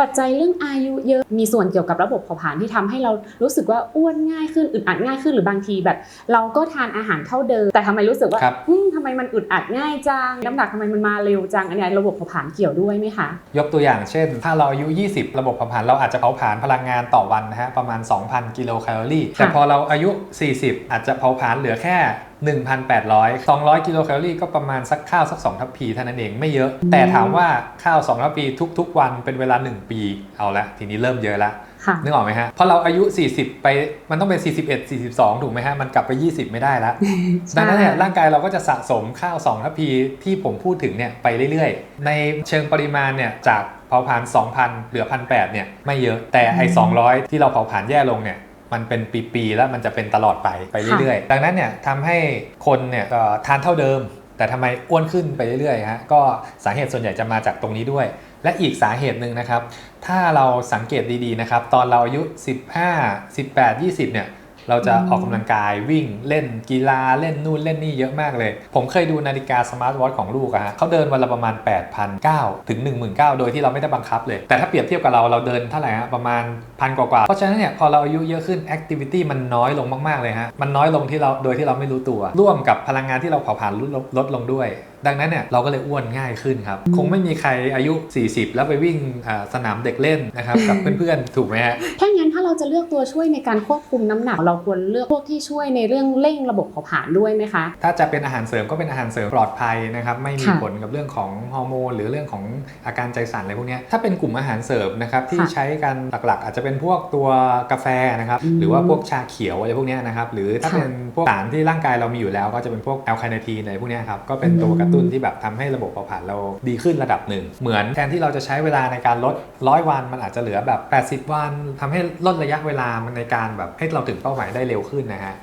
ปัจจัยเรื่องอายุเยอะมีส่วนเกี่ยวกับระบบเผาผลาญที่ทำให้เรารู้สึกว่าอ้วนง่ายขึ้นอึดอัดง่ายขึ้นหรือบางทีแบบ เราก็ทานอาหารเท่าเดิม แต่ทำไมรู้สึกว่าครับอืมทำ ไมมันอึดอัดง่ายจังน้ำหนักทำไมมันมาเร็วจังอันเนี้ยระบบเผาผลาญเกี่ยวด้วยไหมคะ ยกตัวอย่างเช่น ถ้าเราอายุ 20 ระบบเผาผลาญเราอาจจะเผาผลาญพลังงานต่อวันนะฮะประมาณ 2,000 กิโลแคลอรี่แต่พอเราอายุ 40 อาจจะเผาผลาญเหลือแค่ 1,800 200 กิโลแคลอรี่ก็ประมาณสักข้าวสัก 2 ทัพพีเท่านั้นเองไม่เยอะ แต่ถามว่าข้าว 2 ทัพพีทุก ๆ วันเป็นเวลา 1 ปี เอาละทีนี้เริ่มเยอะละค่ะ นึกออกไหมฮะเพราะเราอายุ 40 ไปมันต้องเป็น 41 42 ถูกไหมฮะ มันกลับไป 20 ไม่ได้ละดังนั้นเนี่ยร่างกายเราก็จะสะสมข้าว2ทัพพีที่ผมพูดถึงเนี่ยไปเรื่อยๆ ในเชิงปริมาณเนี่ยจากเผาผลาญ2,000 เหลือ 1,800เนี่ยไม่เยอะแต่ไอ้200 ที่เราเผาผลาญแย่ลงเนี่ยมันเป็นปีๆแล้วมันจะเป็นตลอดไปไปเรื่อยๆ ดังนั้นเนี่ยทำให้คนเนี่ยเอ่อทานเท่าเดิม แต่ทำไมอ้วนขึ้นไปเรื่อยๆฮะก็สาเหตุส่วนใหญ่จะมาจากตรงนี้ด้วย และอีกสาเหตุหนึ่งนะครับ ถ้าเราสังเกตดีๆนะครับ ตอนเราอายุ 15 18 20 เนี่ย เราจะออกกำลังกายวิ่งเล่นกีฬาเล่นนู่นเล่นนี่เยอะมากเลย ผมเคยดูนาฬิกาสมาร์ทวอทของลูกอะฮะเขาเดินวันละประมาณ8,900ถึง 19,000 โดยที่เราไม่ได้บังคับเลย แต่ถ้าเปรียบเทียบกับเราเราเดินเท่าไหร่ฮะประมาณพันกว่าๆ เพราะฉะนั้นเนี่ยพอเราอายุเยอะขึ้นแอคทิวิตี้มันน้อยลงมากๆเลยฮะมันน้อยลงที่เราโดยที่เราไม่รู้ตัว ร่วมกับพลังงานที่เราเผาผลาญลดลงลดลงด้วย ดังนั้นเนี่ยเราก็เลยอ้วนง่ายขึ้นครับ คงไม่มีใครอายุ 40 แล้วไปวิ่งอ่าสนามเด็กเล่นนะครับกับเพื่อนๆ ถูกไหมฮะถ้างั้นถ้าเราจะเลือกตัวช่วยในการควบคุมน้ำหนัก เราควรเลือกพวกที่ช่วยในเรื่องเร่งระบบเผาผลาญด้วยไหมคะ ถ้าจะเป็นอาหารเสริมก็เป็นอาหารเสริมปลอดภัยนะครับไม่มีค่ะผลกับเรื่องของฮอร์โมนหรือเรื่องของอาการใจสั่นอะไรพวกเนี้ยถ้าเป็นกลุ่มอาหารเสริมนะครับที่ค่ะใช้กันหลักๆ อาจจะเป็นพวกตัวกาแฟนะครับอืมหรือว่าพวกชาเขียวอะไรพวกเนี้ยนะครับหรือถ้าค่ะเป็นพวกสารที่ร่างกายเรามีอยู่แล้ว ก็จะเป็นพวกแอลคาเนทีนอะไรพวกเนี้ยครับก็เป็นตัวกระตุ้นที่แบบทำให้ระบบเผาผลาญเราดีขึ้นระดับหนึ่ง เหมือนแทนที่เราจะใช้เวลาในการลดร้อยวันมันอาจจะเหลือแบบ 80 วันทำให้ลดระยะเวลาในการแบบให้เราถึงเป้าหมายได้เร็วขึ้นนะฮะ